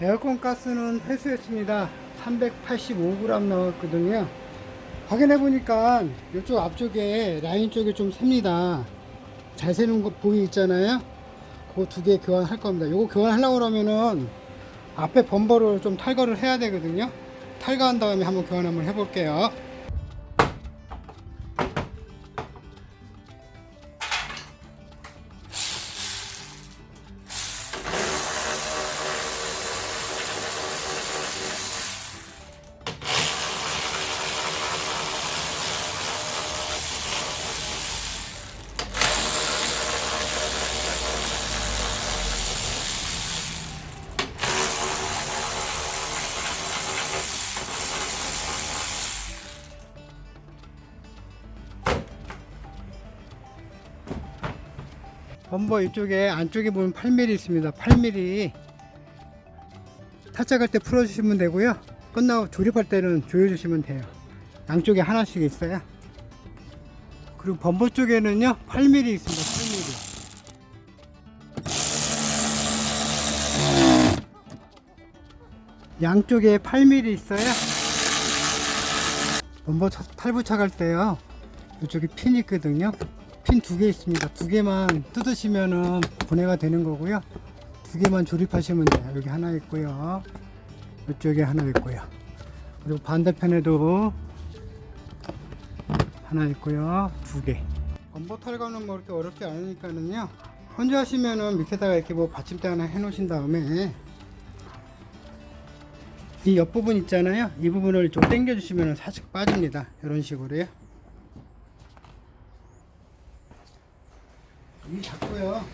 에어컨 가스는 회수했습니다. 385g 나왔거든요. 확인해 보니까 이쪽 앞쪽에 라인 쪽에 좀 셉니다. 잘 새는 거 보이 있잖아요. 그거 두 개 교환할 겁니다. 요거 교환하려고 그러면은 앞에 범버를 좀 탈거를 해야 되거든요. 탈거한 다음에 한번 교환 한번 해볼게요. 범버 이쪽에 안쪽에 보면 8mm 있습니다. 8mm 타짝할 때 풀어주시면 되고요. 끝나고 조립할 때는 조여주시면 돼요. 양쪽에 하나씩 있어요. 그리고 범버 쪽에는요 8mm 있습니다. 8mm. 양쪽에 8mm 있어요. 범버 차- 탈부착할 때요. 이쪽에 핀이 있거든요. 핀 두 개 있습니다. 두 개만 뜯으시면은 분해가 되는 거고요. 두 개만 조립하시면 돼요. 여기 하나 있고요. 이쪽에 하나 있고요. 그리고 반대편에도 하나 있고요. 두 개. 범버 탈거는 뭐 이렇게 어렵지 않으니까는요. 혼자 하시면은 밑에다가 이렇게 뭐 받침대 하나 해 놓으신 다음에 이 옆부분 있잖아요. 이 부분을 좀 당겨 주시면 살짝 빠집니다. 이런 식으로요. 이 잡고요.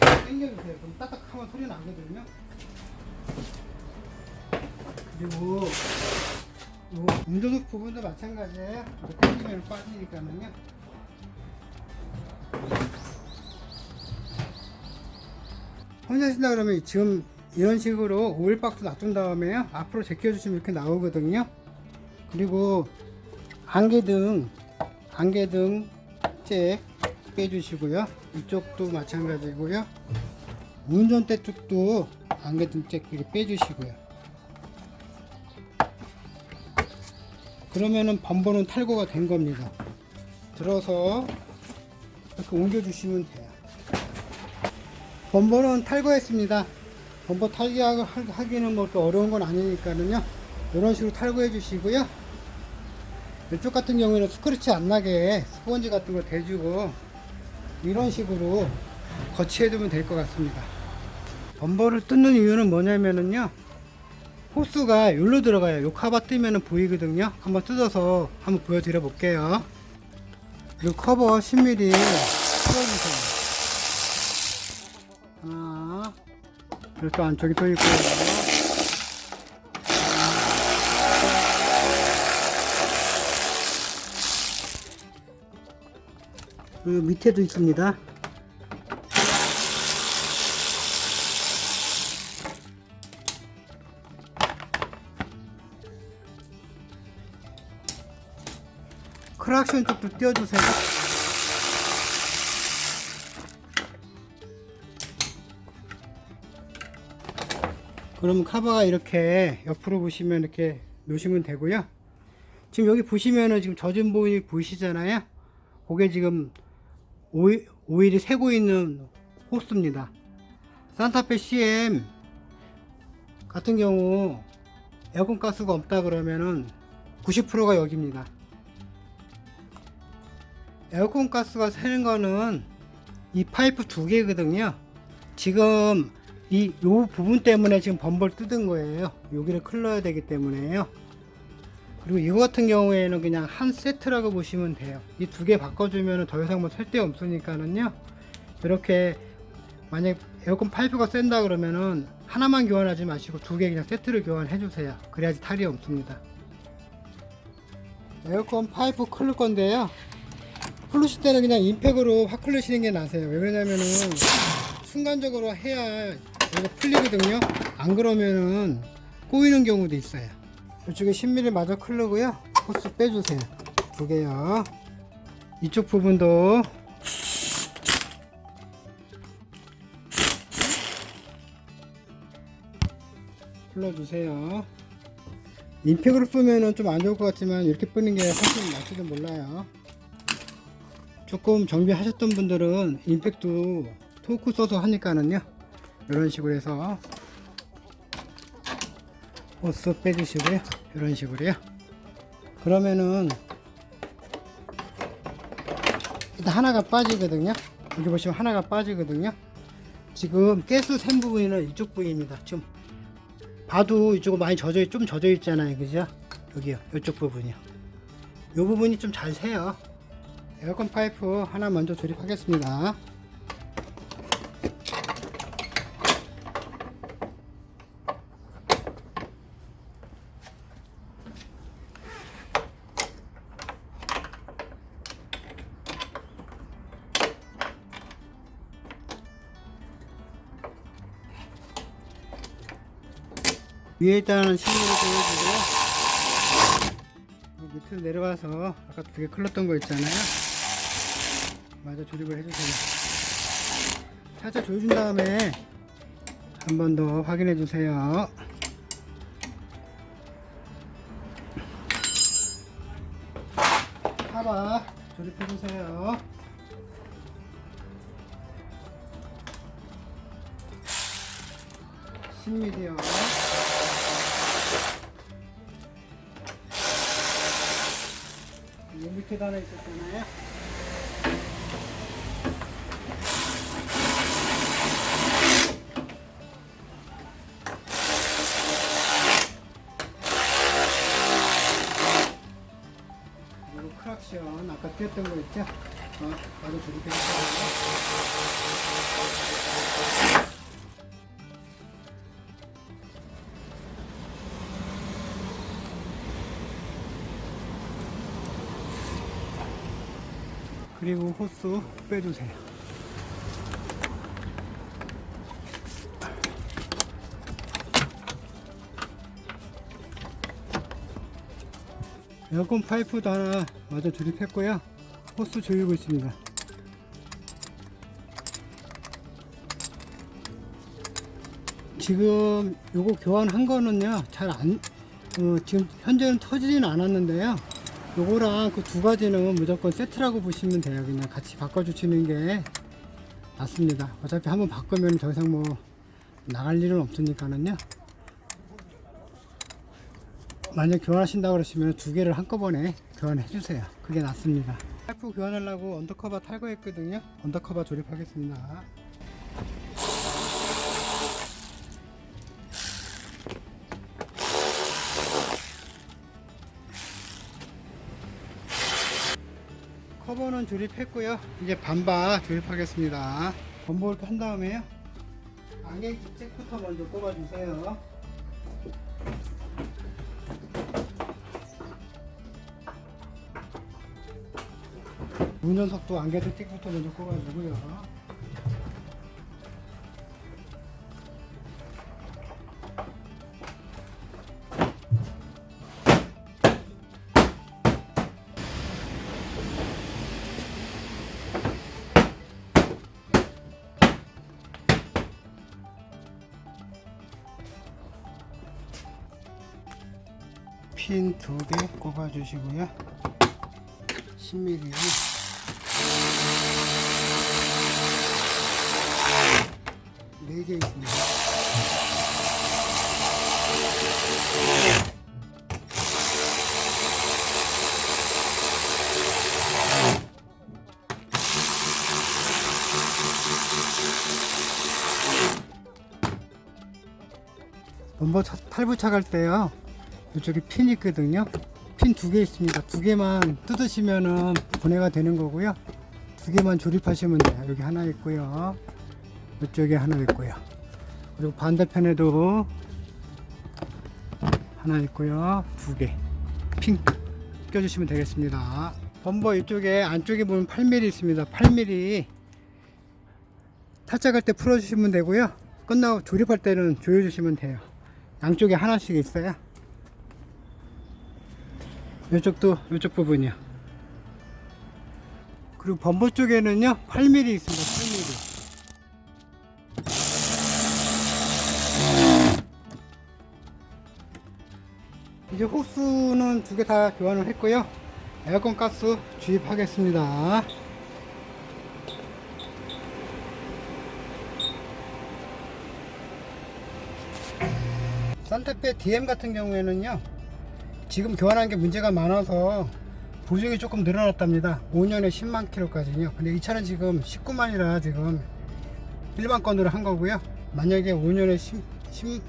당겨주세요. 그럼 따닥하면 소리 나거든요. 그리고 요 운전석 부분도 마찬가지예요. 당기면 빠지니까는요. 혼자 하신다 그러면 지금 이런 식으로 오일 박스 놔둔 다음에요. 앞으로 제껴주시면 이렇게 나오거든요. 그리고 안개등, 안개등 잭 빼주시고요. 이쪽도 마찬가지고요. 운전대 쪽도 안개등 잭 이렇게 빼주시고요. 그러면은 범버는 탈거가 된 겁니다. 들어서 이렇게 옮겨주시면 돼요. 범버는 탈거했습니다. 범버 탈거하기는 뭐 어려운 건 아니니까는요. 이런 식으로 탈거해 주시고요. 이쪽 같은 경우에는 스크래치 안 나게 스펀지 같은 거 대주고 이런 식으로 거치해 두면 될 것 같습니다. 범버를 뜯는 이유는 뭐냐면은요. 호스가 여기로 들어가요. 요 커버 뜨면은 보이거든요. 한번 뜯어서 한번 보여드려 볼게요. 이 커버 10mm 풀어주세요. 하나, 이렇게 안쪽에 또 있고요. 그리고 밑에도 있습니다. 크락션 쪽도 띄워주세요. 그럼 카바가 이렇게 옆으로 보시면 이렇게 놓으시면 되고요. 지금 여기 보시면은 지금 젖은 부분이 보이시잖아요. 그게 지금 오일, 오일이 새고 있는 호스입니다. 산타페 CM 같은 경우 에어컨 가스가 없다 그러면은 90%가 여기입니다. 에어컨 가스가 새는 거는 이 파이프 두 개거든요. 지금 이 요 부분 때문에 지금 범벌 뜯은 거예요. 여기를 클러야 되기 때문에요. 그리고 이거 같은 경우에는 그냥 한 세트라고 보시면 돼요. 이 두 개 바꿔주면 더 이상 뭐셀데 없으니까는요. 이렇게 만약 에어컨 파이프가 센다 그러면은 하나만 교환하지 마시고 두 개 그냥 세트를 교환해 주세요. 그래야지 탈이 없습니다. 에어컨 파이프 클을 건데요. 클루실 때는 그냥 임팩으로 확 클르시는 게 나세요. 왜 그러냐면은 순간적으로 해야 이거 풀리거든요. 안 그러면은 꼬이는 경우도 있어요. 이쪽에 10mm 마저 클르고요. 호스 빼주세요. 두 개요. 이쪽 부분도 풀어주세요. 임팩으로 쏘면은 좀 안 좋을 것 같지만 이렇게 뿌는 게 훨씬 낫지도 몰라요. 조금 정비하셨던 분들은 임팩도 토크 써서 하니까는요. 이런 식으로 해서 호스 빼주시고요. 이런 식으로요. 그러면은 일단 하나가 빠지거든요. 여기 보시면 하나가 빠지거든요. 지금 가스 샘 부분은 이쪽 부위입니다. 좀 봐도 이쪽은 많이 젖어 좀 젖어 있잖아요, 그죠? 여기요, 이쪽 부분이요. 이 부분이 좀 잘 새요. 에어컨 파이프 하나 먼저 조립하겠습니다. 위에 일단 실물을 보여주고요. 그 밑으로 내려와서 아까 두 개 클렀던 거 있잖아요. 마저 조립을 해주세요. 살짝 조여준 다음에 한 번 더 확인해 주세요. 하바 조립해 주세요. 십 m m 요 하나 있었잖아요. 그리고 크락션 아까 띄었던 거 있죠? 어, 바로 조립해 주세요. 그리고 호스 빼주세요. 에어컨 파이프도 하나 마저 조립했고요. 호스 조이고 있습니다. 지금 요거 교환한 거는요 잘 안 어, 지금 현재는 터지진 않았는데요 요거랑 그 두 가지는 무조건 세트라고 보시면 돼요. 그냥 같이 바꿔주시는 게 낫습니다. 어차피 한번 바꾸면 더 이상 뭐 나갈 일은 없으니까는요. 만약 교환하신다고 그러시면 두 개를 한꺼번에 교환해 주세요. 그게 낫습니다. 파이프 교환하려고 언더커버 탈거했거든요. 언더커버 조립하겠습니다 조립했고요. 이제 반바 조립하겠습니다. 범벅을 한 다음에요. 안경 잭부터 먼저 꼽아주세요. 문 녀석도 안경 잭부터 먼저 꼽아주고요. 두 개 꼽아주시고요. 10mm. 네개 있습니다. 넘버 차- 탈부착할 때요. 이쪽에 핀이 있거든요. 핀 두 개 있습니다. 두 개만 뜯으시면은 분해가 되는 거고요. 두 개만 조립하시면 돼요. 여기 하나 있고요. 이쪽에 하나 있고요. 그리고 반대편에도 하나 있고요. 두 개. 핀 껴주시면 되겠습니다. 범버 이쪽에 안쪽에 보면 8mm 있습니다. 8mm 탈착할 때 풀어주시면 되고요. 끝나고 조립할 때는 조여주시면 돼요. 양쪽에 하나씩 있어요. 이쪽도 이쪽 부분이요. 그리고 범버 쪽에는요 8mm 있습니다. 8mm. 이제 호스는 두 개 다 교환을 했고요. 에어컨 가스 주입하겠습니다. 산타페 DM 같은 경우에는요. 지금 교환한 게 문제가 많아서 보증이 조금 늘어났답니다. 5년에 10만 킬로까지요. 근데 이 차는 지금 19만이라 지금 일반 건으로 한 거고요. 만약에 5년에 10,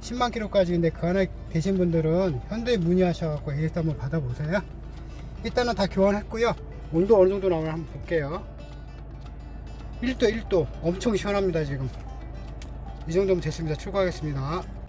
10, 만 킬로까지인데 그 안에 되신 분들은 현대에 문의하셔갖고 AS 한번 받아보세요. 일단은 다 교환했고요. 온도 어느 정도 나오나 한번 볼게요. 1도 1도 엄청 시원합니다 지금. 이 정도면 됐습니다. 출고하겠습니다.